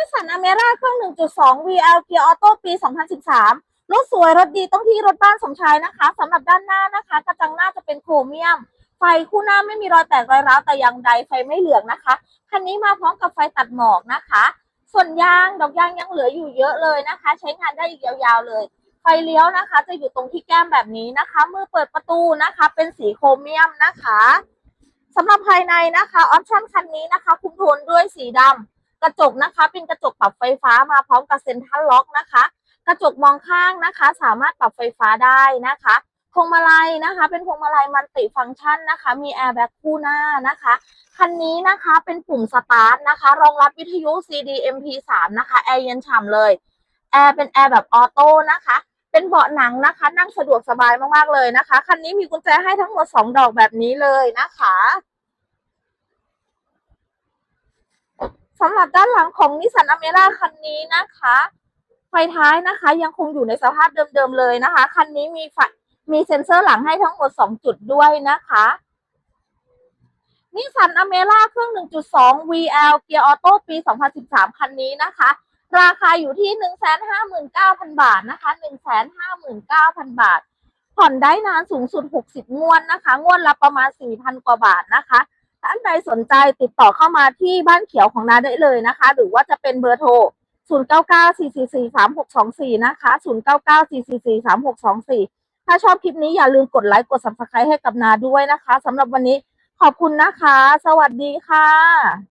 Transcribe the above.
นิสสันอเมร่าเครื่อง 1.2 VL เกียร์ออโต้ปี 2013 รถสวยรถดีต้องที่รถบ้านสมชายนะคะสำหรับด้านหน้านะคะ กระจังหน้าจะเป็นโครเมียม ไฟคู่หน้าไม่มีรอยแตกรอยร้าวแต่ย่างใดไฟไม่เหลืองนะคะ คันนี้มาพร้อมกับไฟตัดหมอกนะคะ ส่วนยางดอกยางยังเหลืออยู่เยอะเลยนะคะ ใช้งานได้อีกยาวๆเลย ไฟเลี้ยวนะคะ จะอยู่ตรงที่แก้มแบบนี้นะคะ มือเปิดประตูนะคะ เป็นสีโครเมียมนะคะสำหรับภายในนะคะออปชั่นคันนี้นะคะ คุมโทนด้วยสีดำ กระจกนะคะ เป็นกระจกปรับไฟฟ้ามาพร้อมกับเซ็นทรัลล็อกนะคะ กระจกมองข้างนะคะ สามารถปรับไฟฟ้าได้นะคะพวงมาลัยนะคะ เป็นพวงมาลัยมัลติฟังก์ชันนะคะ มีแอร์แบ็กคู่หน้านะคะคันนี้นะคะเป็นปุ่มสตาร์ทนะคะ รองรับวิทยุ CD MP3 นะคะแอร์เย็นฉ่ำเลยแอร์เป็นแอร์แบบออโต้นะคะ เป็นเบาะหนังนะคะ นั่งสะดวกสบายมากๆเลยนะคะคันนี้มีกุญแจให้ทั้งหมด 2 ดอกแบบนี้เลยนะคะ สำหรับด้านหลังของนิสสันอเมร่าคันนี้นะคะไฟท้ายนะคะ ยังคงอยู่ในสภาพเดิมๆเลยนะคะ คันนี้มีไฟมีเซ็นเซอร์หลังให้ทั้งหมด 2 จุดด้วยนะคะนิสสันอเมร่าเครื่อง 1.2 VL เกียร์ออโต้ปี 2013 คันนี้นะคะ ราคาอยู่ที่ 159,000 บาทนะคะ 159,000 บาท ผ่อนได้นานสูงสุด 60 งวดนะคะ งวดละประมาณ 4,000 กว่าบาทนะคะ ท่านใดสนใจติดต่อเข้ามาที่บ้านเขียวของนาได้เลยนะคะ หรือว่าจะเป็นเบอร์โทร 0994443624 นะคะ 0994443624 ถ้าชอบคลิปนี้อย่าลืมกดไลค์กด subscribe ให้กับนาด้วยนะคะสำหรับวันนี้ขอบคุณนะคะ สวัสดีค่ะ